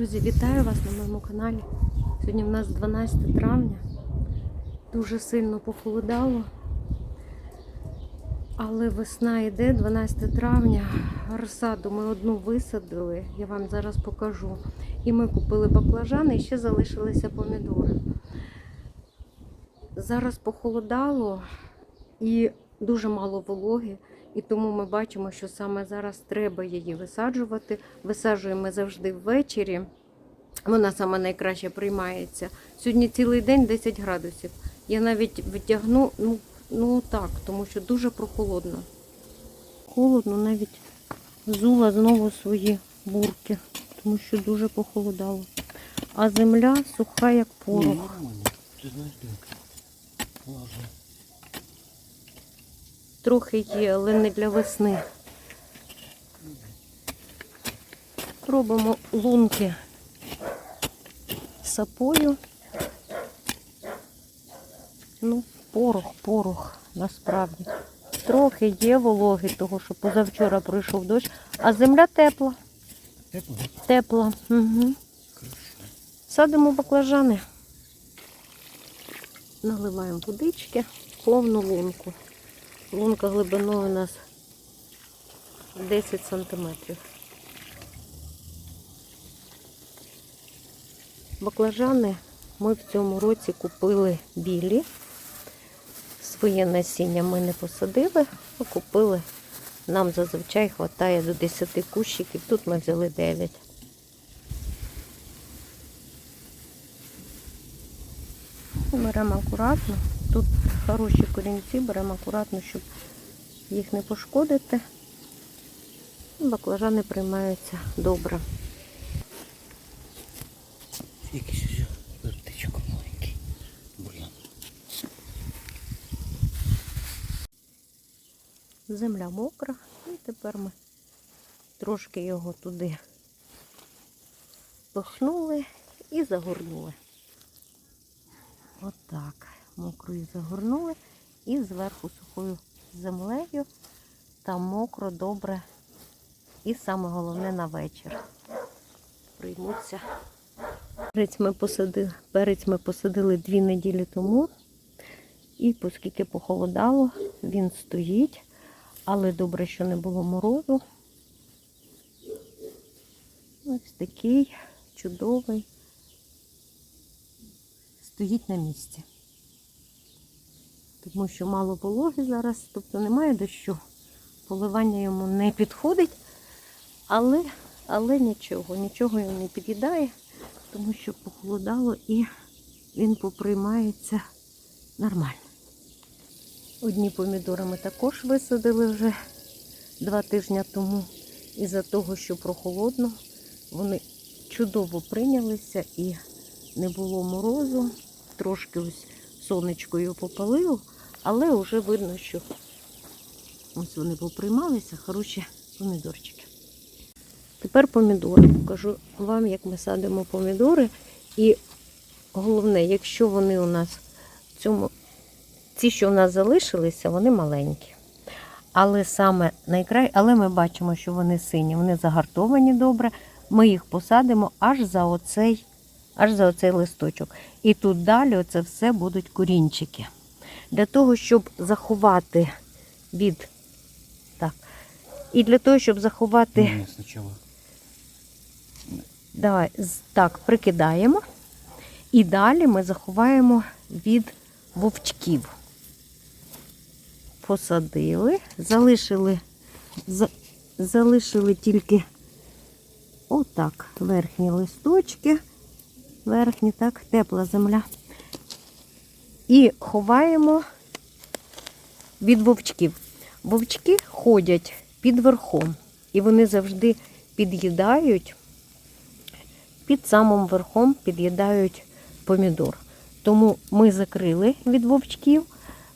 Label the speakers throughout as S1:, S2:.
S1: Друзі, вітаю вас на моєму каналі. Сьогодні в нас 12 травня. Дуже сильно похолодало. Але весна йде, 12 травня. Розсаду ми одну висадили, я вам зараз покажу. І ми купили баклажани і ще залишилися помідори. Зараз похолодало і дуже мало вологи. І тому ми бачимо, що саме зараз треба її висаджувати. Висаджуємо завжди ввечері. Вона саме найкраще приймається. Сьогодні цілий день 10 градусів. Я навіть витягну, ну, ну так, тому що дуже прохолодно. Холодно, навіть взула знову свої бурки, тому що дуже похолодало. А земля суха, як порох.
S2: Ти знаєш, лажа.
S1: Трохи є, але не для весни. Робимо лунки сапою. Ну, порох, порох, насправді. Трохи є вологи, того, що позавчора пройшов дощ, а земля тепла.
S2: Тепло?
S1: Тепла. Угу. Садимо баклажани. Наливаємо водички, повну лунку. Лунка глибиною у нас 10 сантиметрів. Баклажани ми в цьому році купили білі. Своє насіння ми не посадили, а купили. Нам зазвичай вистачає до 10 кущиків. Тут ми взяли 9. Беремо акуратно. Тут хороші корінці, беремо акуратно, щоб їх не пошкодити. Баклажани приймаються добре.
S2: Якийсь вертичок маленький. Бур'ян.
S1: Земля мокра, і тепер ми трошки його туди пихнули і загорнули. Отак. Мокрою загорнули і зверху сухою землею. Там мокро, добре. І саме головне на вечір. Приймуться. Перець ми посадили, перець ми посадили дві неділі тому. І оскільки похолодало, він стоїть. Але добре, що не було морозу. Ось такий чудовий. Стоїть на місці. Тому що мало вологи зараз, тобто немає дощу. Поливання йому не підходить, але, але нічого, нічого його не під'їдає, тому що похолодало і він поприймається нормально. Одні помідори ми також висадили вже два тижні тому. Із-за того, що прохолодно, вони чудово прийнялися і не було морозу. Трошки ось сонечкою попалило, але вже видно, що ось вони поприймалися, хороші помідорчики. Тепер помідори. Покажу вам, як ми садимо помідори. І головне, якщо вони у нас в цьому ці, що в нас залишилися, вони маленькі. Але саме найкрай... але ми бачимо, що вони сині, вони загартовані добре. Ми їх посадимо аж за оцей, аж за оцей листочок. І тут далі оце все будуть корінчики. Для того, щоб заховати від. Так. І для того, щоб заховати.
S2: Ні, спочатку.
S1: Давай, так, прикидаємо. І далі ми заховаємо від вовчків. Посадили, залишили, за, залишили тільки отак верхні листочки, верхні, так, тепла земля. І ховаємо від вовчків. Вовчки ходять під верхом, і вони завжди під'їдають під самим верхом під'їдають помідор. Тому ми закрили від вовчків.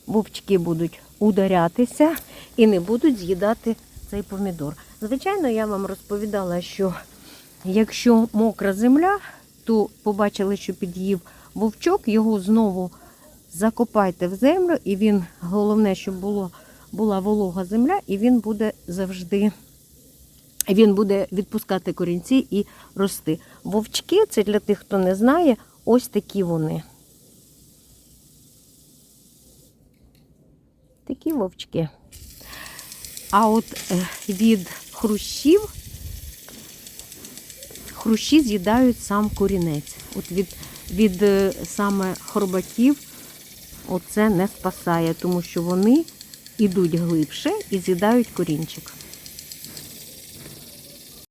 S1: Вовчки будуть ударятися і не будуть з'їдати цей помідор. Звичайно, я вам розповідала, що якщо мокра земля, то побачили, що під'їв вовчок, його знову закопайте в землю, і він, головне, щоб було, була волога земля, і він буде завжди він буде відпускати корінці і рости. Вовчки, це для тих, хто не знає, ось такі вони. Такі вовчки. А от е, від хрущів хрущі з'їдають сам корінець. От від, від е, саме хробаків оце не спасає, тому що вони йдуть глибше і з'їдають корінчик.